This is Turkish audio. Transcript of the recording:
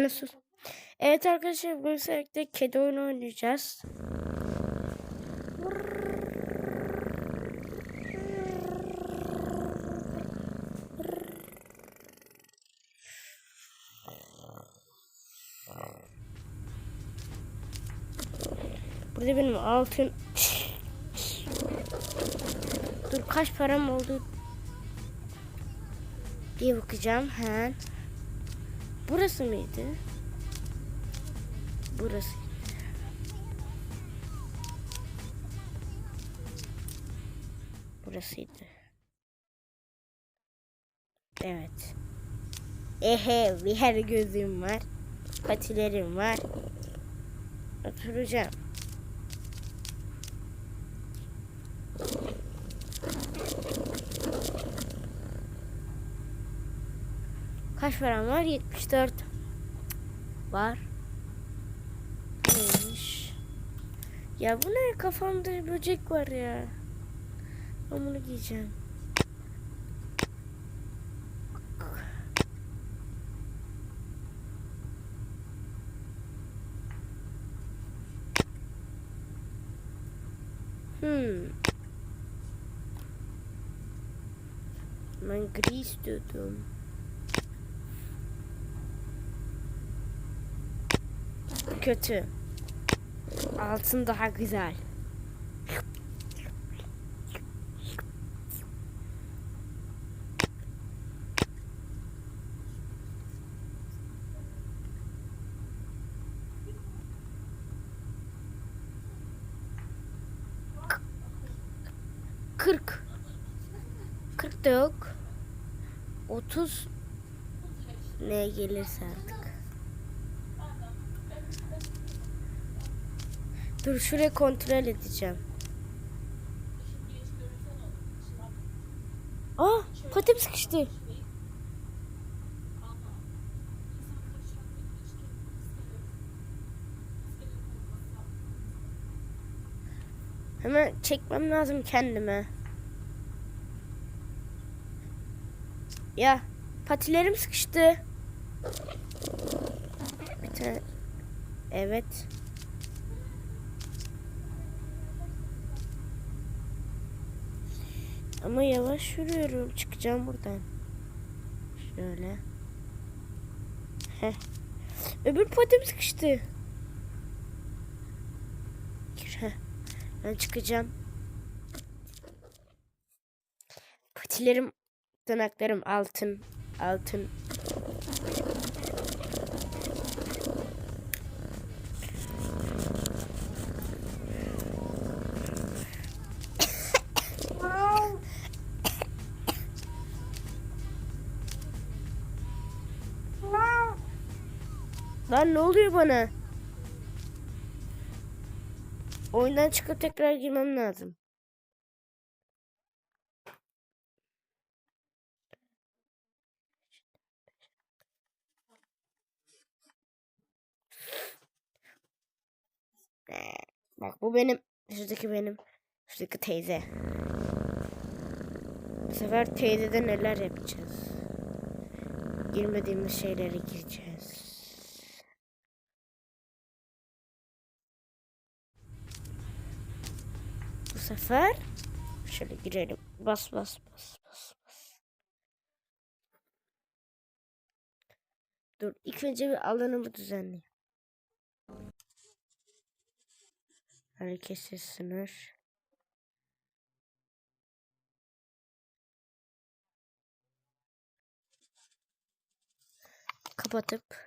Nasıl? Evet arkadaşlar bugün birlikte kedi oyunu oynayacağız. Burada benim altın Dur kaç param oldu diye bakacağım hemen. Burası mıydı? Burası. Burasıydı. Evet. Ehe bir her gözüm var. Patilerim var. Oturacağım. Kaç param var? 74 var. Neymiş? Ya bu ne? Kafamda böcek var ya. Ben bunu giyeceğim. Hmm. Ben gri istiyordum. Kötü. Altın daha güzel. Kırk. Kırk da yok. Otuz ne gelirse artık. Dur şuraya kontrol edeceğim. Aa patim sıkıştı. Hemen çekmem lazım kendime. Ya patilerim sıkıştı. Bir tane. Evet. Ama yavaş yürüyorum. Çıkacağım buradan. Şöyle. Heh. Öbür patim sıkıştı. Heh. Ben çıkacağım. Patilerim, tırnaklarım altın, altın. Lan ne oluyor bana? Oyundan çıkıp tekrar girmem lazım. Bak bu benim. Şuradaki benim. Şuradaki teyze. Bu sefer teyzede neler yapacağız? Girmediğimiz şeylere gireceğiz. Sefer şöyle girelim. Bas bas bas bas bas. Dur ilk önce bir alanımı düzenleyeyim. Hareketsiz sınır. Kapatıp